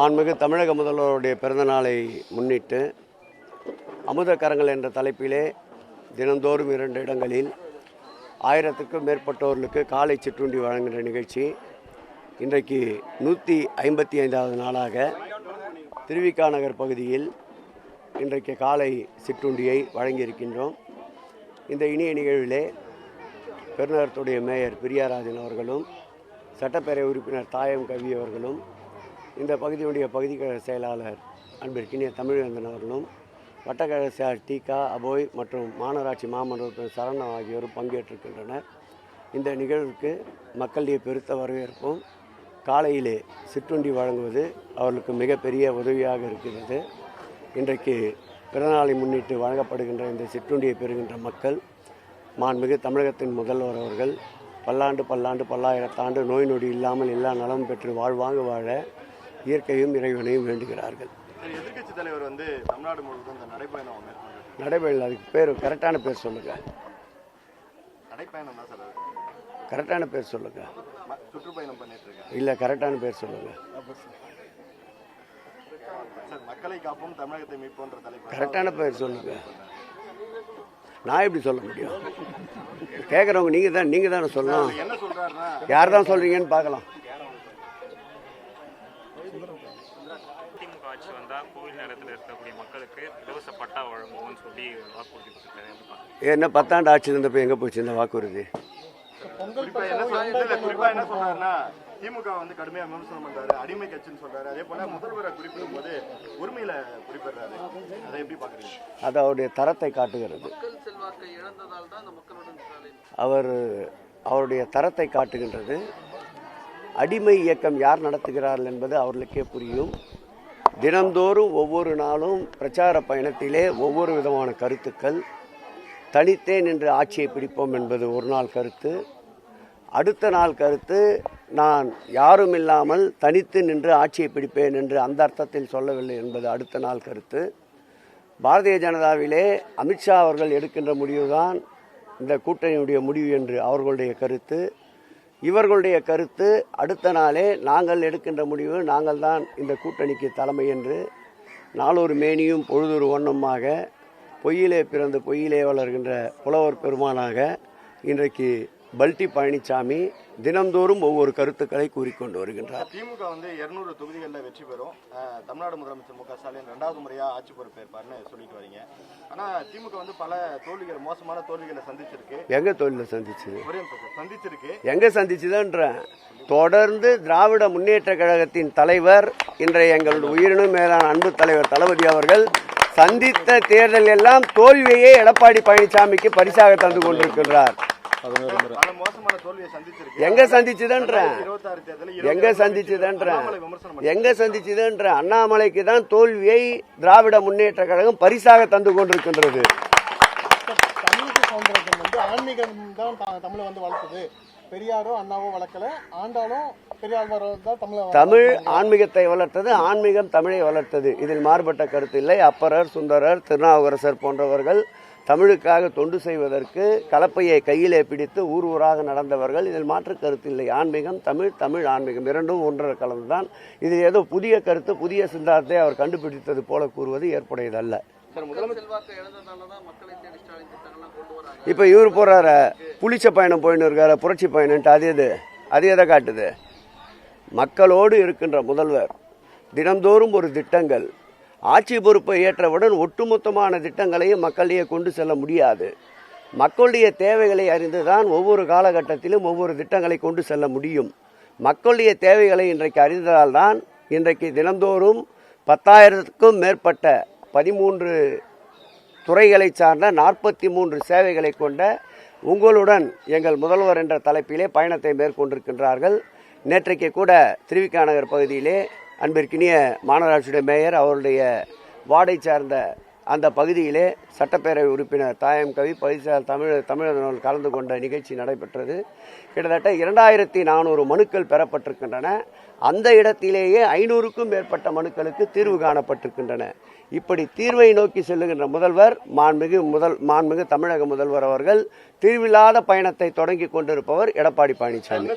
ஆன்மிகு தமிழக முதல்வருடைய பிறந்தநாளை முன்னிட்டு அமுதக்கரங்கள் என்ற தலைப்பிலே தினந்தோறும் இரண்டு இடங்களில் ஆயிரத்துக்கும் மேற்பட்டோர்களுக்கு காலை சிற்றுண்டி வழங்குகின்ற நிகழ்ச்சி இன்றைக்கு நூற்றி ஐம்பத்தி ஐந்தாவது நாளாக திருவிக்கா நகர் பகுதியில் இன்றைக்கு காலை சிற்றுண்டியை வழங்கியிருக்கின்றோம். இந்த இனிய நிகழ்விலே பெருநகரத்துடைய மேயர் பிரியாராஜன் அவர்களும் சட்டப்பேரவை உறுப்பினர் தாயம் கவி அவர்களும் இந்த பகுதியுடைய பகுதிக்கழக செயலாளர் அன்பிற்கினிய தமிழ்வேந்தன் அவர்களும் வட்டக்கழக செயலாளர் டிகா அபோய் மற்றும் மாநகராட்சி மாமன்ற சரணம் ஆகியோரும் பங்கேற்றிருக்கின்றனர். இந்த நிகழ்வுக்கு மக்களுடைய பெருத்த வரவேற்பும் காலையிலே சிற்றுண்டி வழங்குவது அவர்களுக்கு மிகப்பெரிய உதவியாக இருக்கிறது. இன்றைக்கு பிறநாளை முன்னிட்டு வழங்கப்படுகின்ற இந்த சிற்றுண்டியை பெறுகின்ற மக்கள் மாண்புமிகு தமிழகத்தின் முதல்வர் அவர்கள் பல்லாண்டு பல்லாண்டு பல்லாயிரத்தாண்டு நோய் நொடி இல்லாமல் எல்லா நலமும் பெற்று வாழ்வாங்க வாழ இயற்கையும் இறைவனையும் வேண்டுகிறார்கள். சரி எதிர்க்கட்சி தலைவர் வந்து தமிழ்நாடு முழுவதும் இந்த நடைப்பயணம் நடைபெறல அதுக்கு பேர் கரெக்டான பேர் சொல்லுங்கள் நடைப்பயணம் தான் சார் கரெக்டான பேர் சொல்லுங்கள் ம- சுற்றுப்பயணம் பண்ணிட்டு இருக்காரு இல்லை கரெக்டான பேர் சொல்லுங்கள் சார் மக்களை காப்போம் தமிழகத்தை மீட்போன்ற தலைப்பு. கரெக்டான பேர் சொல்லுங்கள் நான் எப்படி சொல்ல முடியும்? கேட்குறவங்க நீங்கள் தான் நீங்கள் தானே சொல்லணும். யார் தான் சொல்கிறீங்கன்னு பார்க்கலாம் திமுக ஆட்சி நேரத்தில் இருக்கக்கூடிய மக்களுக்கு இலவச பட்டா வழங்குவோம்னு சொல்லி வாக்குறுதி கொடுத்துருக்காரு? என்ன பத்தாண்டு ஆட்சி இருந்தப்போ எங்கே போச்சு இந்த வாக்குறுதி? குறிப்பா என்ன சொல்றாருன்னா திமுக வந்து கடுமையா விமர்சனம் பண்றாரு அடிமை கட்சின்னு சொல்றாரு. அதே போல முதல்வரை குறிப்பிடும் போது உரிமையில குறிப்பிடுறாரு. அதை எப்படி பாக்குறீங்க அது அவருடைய தரத்தை காட்டுகிறது. அவர் அவருடைய தரத்தை காட்டுகின்றது. அடிமை இயக்கம் யார் நடத்துகிறார்கள் என்பது அவர்களுக்கே புரியும். தினந்தோறும் ஒவ்வொரு நாளும் பிரச்சார பயணத்திலே ஒவ்வொரு விதமான கருத்துக்கள். தனித்தே நின்று ஆட்சியை பிடிப்போம் என்பது ஒரு நாள் கருத்து. அடுத்த நாள் கருத்து நான் யாரும் இல்லாமல் தனித்து நின்று ஆட்சியை பிடிப்பேன் என்று அந்த அர்த்தத்தில் சொல்லவில்லை என்பது அடுத்த நாள் கருத்து. பாரதிய ஜனதாவிலே அமித்ஷா அவர்கள் எடுக்கின்ற முடிவுதான் இந்த கூட்டணியுடைய முடிவு என்று அவர்களுடைய கருத்து. இவர்களுடைய கருத்து அடுத்த நாளே நாங்கள் எடுக்கின்ற முடிவு நாங்கள் தான் இந்த கூட்டணிக்கு தலைமை என்று நாளொரு மேனியும் பொழுதொரு வண்ணமாக பொய்யிலே பிறந்து பொய்யிலே வளர்கின்ற புலவர் பெருமானாக இன்றைக்கு பல்டி பழனிசாமி தினந்தோறும் ஒவ்வொரு கருத்துக்களை கூறிக்கொண்டு வருகின்றார். திமுக வந்து 200 தொகுதிகளில் வெற்றி பெறும். தமிழ்நாடு முதலமைச்சர் மு க ஸ்டாலின் ரெண்டாவது முறையா ஆட்சி பொறுப்பேற்பார்னு சொல்லிட்டு வரீங்க. ஆனா திமுக வந்து பல தோல்விகள் மோசமான தோல்விகளை சந்திச்சிருக்கு. எங்கே நிமிஷம் சார். சந்திச்சிருக்கு. எங்க சந்திச்சுதான்றேன். தொடர்ந்து திராவிட முன்னேற்ற கழகத்தின் தலைவர் இன்றைய எங்களுடைய உயிரினும் மேலான அன்பு தலைவர் தளபதி அவர்கள் சந்தித்த தேர்தல் எல்லாம் தோல்வியை எடப்பாடி பழனிசாமிக்கு பரிசாக தந்து கொண்டிருக்கின்றார். பல மோசமான தோல்வியை சந்திச்சிருக்கு எங்க சந்திச்சுதன்றேன்? எங்க சந்திச்சுதன்றேன்? எங்க சந்திச்சுதன்ற அண்ணாமலைக்கு தான் தோல்வியை திராவிட முன்னேற்ற கழகம் பரிசாக தந்து கொண்டிருக்கின்றது. தமிழுக்கு சவுந்தரராஜன் வந்து ஆன்மீகம் தான் தமிழை வந்து வளர்த்தது. பெரியாரோ அண்ணாவோ வளர்க்கல. ஆண்டாலும். தமிழ் ஆன்மீகத்தை வளர்த்தது ஆன்மீகம் தமிழை வளர்த்தது. இதில் மாறுபட்ட கருத்து இல்லை. அப்பரர் சுந்தரர் திருநாவுக்கரசர் போன்றவர்கள் தமிழுக்காக தொண்டு செய்வதற்கு கலப்பையை கையிலே பிடித்து ஊர் ஊராக நடந்தவர்கள் இதில் மாற்று கருத்து இல்லை. ஆன்மீகம் தமிழ் தமிழ் ஆன்மீகம் இரண்டும் ஒன்றரை கலந்துதான். இதில் ஏதோ புதிய கருத்து புதிய சிந்தாந்தத்தை அவர் கண்டுபிடித்தது போல கூறுவது ஏற்புடையதல்ல. இப்போ இவர் போறாரு? புளிச்ச பயணம் போயின்னு இருக்காரு? புரட்சி பயணம்ட்டு அது எது? அது எதை காட்டுது? மக்களோடு இருக்கின்ற முதல்வர் தினந்தோறும் ஒரு திட்டங்கள் ஆட்சி பொறுப்பை ஏற்றவுடன் ஒட்டுமொத்தமான திட்டங்களையும் மக்களிடையே கொண்டு செல்ல முடியாது. மக்களுடைய தேவைகளை அறிந்துதான் ஒவ்வொரு காலகட்டத்திலும் ஒவ்வொரு திட்டங்களை கொண்டு செல்ல முடியும். மக்களுடைய தேவைகளை இன்றைக்கு அறிந்ததால் தான் இன்றைக்கு தினந்தோறும் பத்தாயிரத்துக்கும் மேற்பட்ட பதிமூன்று துறைகளை சார்ந்த நாற்பத்தி மூன்று சேவைகளை கொண்ட உங்களுடன் எங்கள் முதல்வர் என்ற தலைப்பிலே பயணத்தை மேற்கொண்டிருக்கின்றார்கள். நேற்றைக்கு கூட திருவிக்காநகர் பகுதியிலே அன்பிற்கினிய மாநகராட்சியுடைய மேயர் அவருடைய வார்டை சார்ந்த அந்த பகுதியிலே சட்டப்பேரவை உறுப்பினர் தாயம் கவி பகுதிசார் தமிழ் தமிழர்கள் கலந்து கொண்ட நிகழ்ச்சி நடைபெற்றது. கிட்டத்தட்ட இரண்டாயிரத்தி நானூறு மனுக்கள் பெறப்பட்டிருக்கின்றன. அந்த இடத்திலேயே ஐநூறுக்கும் மேற்பட்ட மனுக்களுக்கு தீர்வு காணப்பட்டிருக்கின்றன. இப்படி தீர்வை நோக்கி செல்லுகின்ற முதல்வர் மாண்புமிகு முதல் மாண்புமிகு தமிழக முதல்வர் அவர்கள் தீர்வில்லாத பயணத்தை தொடங்கி கொண்டிருப்பவர் எடப்பாடி பழனிசாமி.